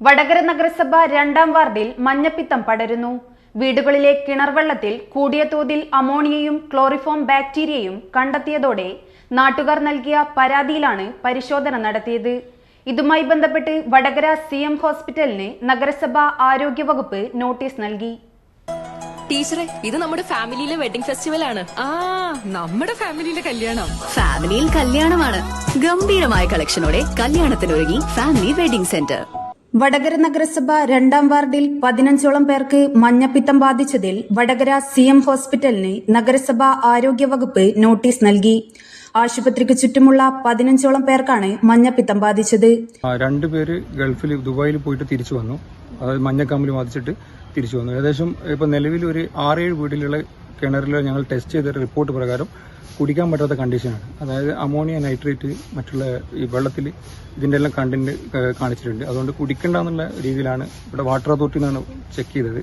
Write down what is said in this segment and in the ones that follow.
വടകര നഗരസഭ രണ്ടാം വാർഡിൽ മഞ്ഞപ്പിത്തം പടരുന്നു. വീടുകളിലെ കിണർവെള്ളത്തിൽ കൂടിയ തോതിൽ അമോണിയയും ക്ലോറിഫോം ബാക്ടീരിയയും കണ്ടെത്തിയതോടെ നാട്ടുകാർ നൽകിയ പരാതിയിലാണ് പരിശോധന നടത്തിയത്. ഇതുമായി ബന്ധപ്പെട്ട് വടകര സി എം ഹോസ്പിറ്റലിന് നഗരസഭ ആരോഗ്യവകുപ്പ് നോട്ടീസ് നൽകി. ടീച്ചറെ ഇത് നമ്മുടെ ഫാമിലിയിലെ വെഡിംഗ് ഫെസ്റ്റിവൽ ആണ്. ആ നമ്മുടെ ഫാമിലിയിലെ കല്യാണം. ഫാമിലിയിൽ കല്യാണമാണ്. ഗംഭീരമായ കളക്ഷനോടെ കല്യാണത്തിനൊരുങ്ങി ഫാമിലി വെഡിംഗ് സെന്റർ. വടകര നഗരസഭ രണ്ടാം വാർഡിൽ പതിനഞ്ചോളം പേർക്ക് മഞ്ഞപ്പിത്തം ബാധിച്ചതിൽ വടകര സി എം ഹോസ്പിറ്റലിന് നഗരസഭ ആരോഗ്യവകുപ്പ് നോട്ടീസ് നൽകി. ആശുപത്രിക്ക് ചുറ്റുമുള്ള പതിനഞ്ചോളം പേർക്കാണ് മഞ്ഞപ്പിത്തം ബാധിച്ചത്. രണ്ടു രണ്ടുപേര് ഗൾഫിൽ ദുബായിൽ പോയിട്ട് തിരിച്ചു വന്നു. അതായത് മഞ്ഞക്കാമ്പിൽ ബാധിച്ചിട്ട് തിരിച്ചു വന്നു. ഏകദേശം ഇപ്പൊ നിലവിൽ ഒരു ആറേഴ് വീട്ടിലുള്ള കിണറിൽ ഞങ്ങൾ ടെസ്റ്റ് ചെയ്ത റിപ്പോർട്ട് പ്രകാരം കുടിക്കാൻ പറ്റാത്ത കണ്ടീഷനാണ് അതായത് അമോണിയ നൈട്രേറ്റ് മറ്റുള്ള ഈ വെള്ളത്തിൽ ഇതിന്റെ എല്ലാം കണ്ടന്റ് കാണിച്ചിട്ടുണ്ട്. അതുകൊണ്ട് കുടിക്കണ്ട എന്നുള്ള രീതിയിലാണ് ഇവിടെ വാട്ടർ അതോറിറ്റി നിന്നാണ് ചെക്ക് ചെയ്തത്.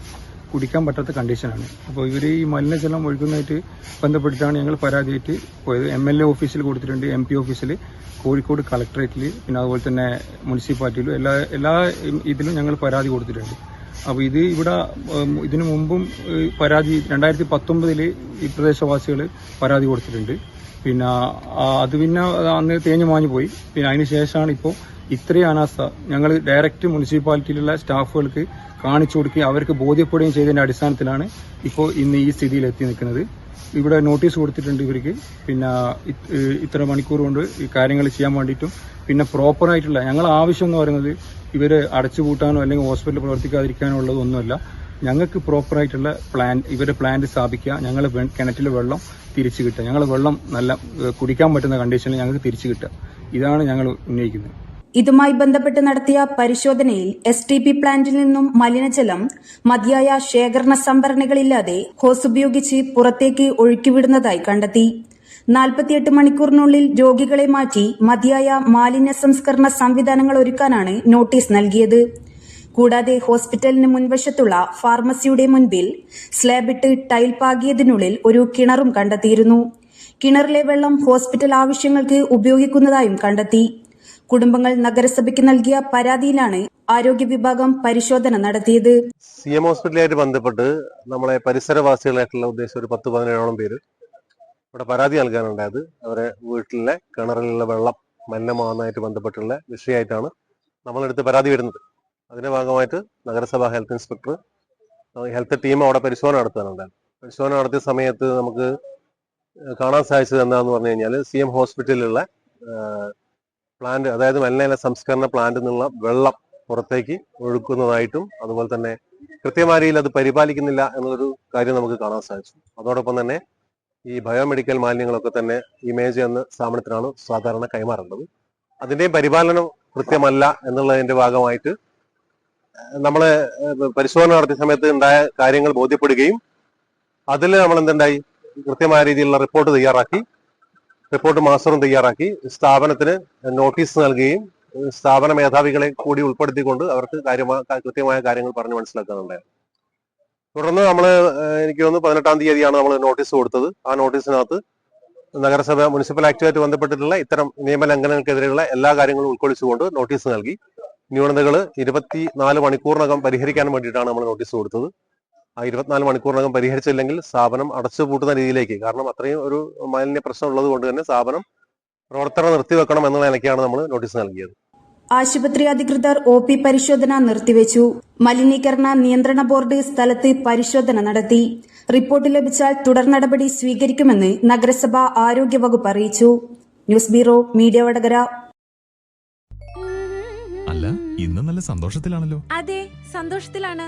കുടിക്കാൻ പറ്റാത്ത കണ്ടീഷനാണ് അപ്പോൾ ഇവർ ഈ മലിനജലം ഒഴുകുന്നതായിട്ട് ബന്ധപ്പെട്ടിട്ടാണ് ഞങ്ങൾ പരാതിയായിട്ട് പോയത്. എം എൽ എ ഓഫീസിൽ കൊടുത്തിട്ടുണ്ട്. എം പി ഓഫീസിൽ കോഴിക്കോട് കളക്ടറേറ്റിൽ പിന്നെ അതുപോലെ തന്നെ മുനിസിപ്പാലിറ്റിയിലും എല്ലാ എല്ലാ ഇതിലും ഞങ്ങൾ പരാതി കൊടുത്തിട്ടുണ്ട്. അപ്പോൾ ഇത് ഇവിടെ ഇതിനു മുമ്പും പരാതി രണ്ടായിരത്തി പത്തൊമ്പതിൽ ഈ പ്രദേശവാസികൾ പരാതി കൊടുത്തിട്ടുണ്ട്. പിന്നെ അത് പിന്നെ അന്ന് തേഞ്ഞു മാഞ്ഞു പോയി. പിന്നെ അതിന് ശേഷമാണ് ഇപ്പോൾ ഇത്രയും അനാസ്ഥ. ഞങ്ങൾ ഡയറക്റ്റ് മുനിസിപ്പാലിറ്റിയിലുള്ള സ്റ്റാഫുകൾക്ക് കാണിച്ചു കൊടുക്കുകയും അവർക്ക് ബോധ്യപ്പെടുകയും ചെയ്തതിന്റെ അടിസ്ഥാനത്തിലാണ് ഇപ്പോൾ ഇന്ന് ഈ സ്ഥിതിയിൽ എത്തി നിൽക്കുന്നത്. ഇവിടെ നോട്ടീസ് കൊടുത്തിട്ടുണ്ട് ഇവർക്ക്. പിന്നെ ഇത്ര മണിക്കൂർ കൊണ്ട് ഈ കാര്യങ്ങൾ ചെയ്യാൻ വേണ്ടിയിട്ടും പിന്നെ പ്രോപ്പറായിട്ടുള്ള ഞങ്ങൾ ആവശ്യം എന്ന് പറയുന്നത് ഇവർ അടച്ചുപൂട്ടാനോ അല്ലെങ്കിൽ ഹോസ്പിറ്റലിൽ പ്രവർത്തിക്കാതിരിക്കാനോ ഉള്ളതൊന്നുമല്ല. ഞങ്ങൾക്ക് പ്രോപ്പറായിട്ടുള്ള പ്ലാൻ ഇവരുടെ പ്ലാന്റ് സ്ഥാപിക്കുക ഞങ്ങൾ കിണറ്റിലെ വെള്ളം തിരിച്ചു കിട്ടുക. ഞങ്ങൾ വെള്ളം നല്ല കുടിക്കാൻ പറ്റുന്ന കണ്ടീഷനിൽ ഞങ്ങൾക്ക് തിരിച്ചു കിട്ടുക. ഇതാണ് ഞങ്ങൾ ഉന്നയിക്കുന്നത്. ഇതുമായി ബന്ധപ്പെട്ട് നടത്തിയ പരിശോധനയിൽ എസ് ടി പി പ്ലാന്റിൽ നിന്നും മലിനജലം മതിയായ ശേഖരണ സംഭരണികളില്ലാതെ ഹോസ് ഉപയോഗിച്ച് പുറത്തേക്ക് ഒഴുക്കിവിടുന്നതായി കണ്ടെത്തി. നാൽപ്പത്തിയെട്ട് മണിക്കൂറിനുള്ളിൽ രോഗികളെ മാറ്റി മതിയായ മാലിന്യ സംസ്കരണ സംവിധാനങ്ങൾ ഒരുക്കാനാണ് നോട്ടീസ് നൽകിയത്. കൂടാതെ ഹോസ്പിറ്റലിന് മുൻവശത്തുള്ള ഫാർമസിയുടെ മുൻപിൽ സ്ലാബിട്ട് ടൈൽ പാകിയതിനുള്ളിൽ ഒരു കിണറും കണ്ടെത്തിയിരുന്നു. കിണറിലെ വെള്ളം ഹോസ്പിറ്റൽ ആവശ്യങ്ങൾക്ക് ഉപയോഗിക്കുന്നതായും കണ്ടെത്തി. കുടുംബങ്ങൾ നഗരസഭയ്ക്ക് നൽകിയ പരാതിയിലാണ് ആരോഗ്യ വിഭാഗം പരിശോധന നടത്തിയത്. സി എം ഹോസ്പിറ്റലുമായിട്ട് ബന്ധപ്പെട്ട് നമ്മളെ പരിസരവാസികളായിട്ടുള്ള ഉദ്ദേശം ഒരു പത്ത് പതിനേഴോളം പേര് ഇവിടെ പരാതി നൽകാനുണ്ടായത്. അവരെ വീട്ടിലെ കിണറിലുള്ള വെള്ളം മലിനമാകുന്നതായിട്ട് ബന്ധപ്പെട്ടുള്ള വിഷയമായിട്ടാണ് നമ്മളെടുത്ത് പരാതി വരുന്നത്. അതിന്റെ ഭാഗമായിട്ട് നഗരസഭാ ഹെൽത്ത് ഇൻസ്പെക്ടർ ഹെൽത്ത് ടീം അവിടെ പരിശോധന നടത്താനുണ്ടായിരുന്നു പരിശോധന നടത്തിയ സമയത്ത് നമുക്ക് കാണാൻ സാധിച്ചത് എന്താന്ന് പറഞ്ഞു കഴിഞ്ഞാൽ സി എം ഹോസ്പിറ്റലിലുള്ള പ്ലാന്റ് അതായത് മലിനജല സംസ്കരണ പ്ലാന്റിൽ നിന്നുള്ള വെള്ളം പുറത്തേക്ക് ഒഴുക്കുന്നതായിട്ടും അതുപോലെ തന്നെ കൃത്യമായ രീതിയിൽ അത് പരിപാലിക്കുന്നില്ല എന്നുള്ളൊരു കാര്യം നമുക്ക് കാണാൻ സാധിച്ചു. അതോടൊപ്പം തന്നെ ഈ ബയോമെഡിക്കൽ മാലിന്യങ്ങളൊക്കെ തന്നെ ഇമേജ് എന്ന സ്ഥാപനത്തിനാണ് സാധാരണ കൈമാറേണ്ടത്. അതിന്റെയും പരിപാലനം കൃത്യമല്ല എന്നുള്ളതിന്റെ ഭാഗമായിട്ട് നമ്മൾ പരിശോധന നടത്തിയ സമയത്ത് ഉണ്ടായ കാര്യങ്ങൾ ബോധ്യപ്പെടുകയും അതിൽ നമ്മൾ എന്തുണ്ടായി കൃത്യമായ രീതിയിലുള്ള റിപ്പോർട്ട് തയ്യാറാക്കി റിപ്പോർട്ട് മാസ്റ്ററും തയ്യാറാക്കി. സ്ഥാപനത്തിന് നോട്ടീസ് നൽകുകയും സ്ഥാപന മേധാവികളെ കൂടി ഉൾപ്പെടുത്തിക്കൊണ്ട് അവർക്ക് കാര്യമായ കൃത്യമായ കാര്യങ്ങൾ പറഞ്ഞു മനസ്സിലാക്കാനുണ്ടായിരുന്നു തുടർന്ന് നമ്മൾ എനിക്ക് തോന്നുന്നു പതിനെട്ടാം തീയതിയാണ് നമ്മൾ നോട്ടീസ് കൊടുത്തത്. ആ നോട്ടീസിനകത്ത് നഗരസഭ മുനിസിപ്പൽ ആക്ടുമായിട്ട് ബന്ധപ്പെട്ടിട്ടുള്ള ഇത്തരം നിയമലംഘനങ്ങൾക്കെതിരെയുള്ള എല്ലാ കാര്യങ്ങളും ഉൾക്കൊള്ളിച്ചുകൊണ്ട് നോട്ടീസ് നൽകി. ന്യൂനതകൾ ഇരുപത്തി നാല് മണിക്കൂറിനകം പരിഹരിക്കാൻ വേണ്ടിയിട്ടാണ് നമ്മൾ നോട്ടീസ് കൊടുത്തത്. ആ ഇരുപത്തിനാല് മണിക്കൂറിനകം പരിഹരിച്ചില്ലെങ്കിൽ സ്ഥാപനം അടച്ചുപൂട്ടുന്ന രീതിയിലേക്ക്. കാരണം അത്രയും ഒരു മാലിന്യ പ്രശ്നം ഉള്ളത് കൊണ്ട് തന്നെ സ്ഥാപനം പ്രവർത്തനം നിർത്തിവെക്കണം എന്നുള്ള നിലയ്ക്കാണ് നമ്മൾ നോട്ടീസ് നൽകിയത്. ആശുപത്രി അധികൃതർ ഒ പി പരിശോധന നിർത്തിവെച്ചു. മലിനീകരണ നിയന്ത്രണ ബോർഡ് സ്ഥലത്ത് പരിശോധന നടത്തി. റിപ്പോർട്ട് ലഭിച്ചാൽ തുടർ നടപടി സ്വീകരിക്കുമെന്ന് നഗരസഭ ആരോഗ്യവകുപ്പ് അറിയിച്ചു. News bureau media Vadakara. അല്ല ഇന്ന് നല്ല സന്തോഷത്തിലാണല്ലോ. അതെ സന്തോഷത്തിലാണ്.